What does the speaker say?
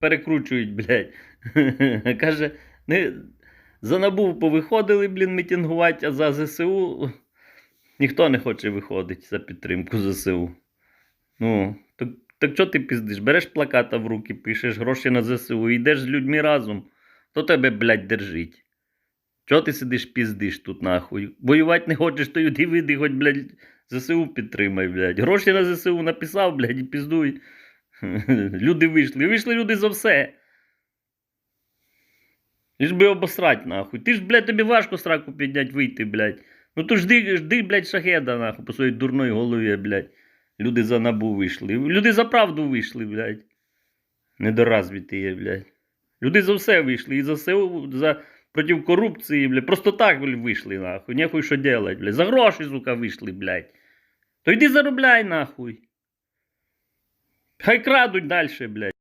перекручують, блядь. Каже, не, за набув повиходили, блін, мітингувати, а за ЗСУ ніхто не хоче виходити за підтримку ЗСУ. Ну, так, так що ти піздиш? Береш плаката в руки, пишеш гроші на ЗСУ, йдеш з людьми разом, то тебе, блядь, держить. Чого ти сидиш піздиш тут нахуй? Воювати не хочеш, то йди види, хоч, блядь, ЗСУ підтримай, блядь. Гроші на ЗСУ написав, блядь, і піздуй. Люди вийшли. Вийшли люди за все. Лиш би обосрать, нахуй. Ти ж, блядь, тобі важко сраку підняти вийти, блядь. Ну то жди, жди, блядь, шахеда, нахуй, по своїй дурної голові, блядь. Люди за набу вийшли. Люди за правду вийшли, блядь. Недоразвіті є, блядь. Люди за все вийшли. І за СУ, за проти корупції, блядь. Просто так, блядь, вийшли, нахуй. Нехуй що делать, блядь. За гроші, сука, вийшли, блядь. То йди заробляй, нахуй. Хай крадуть далі, блядь.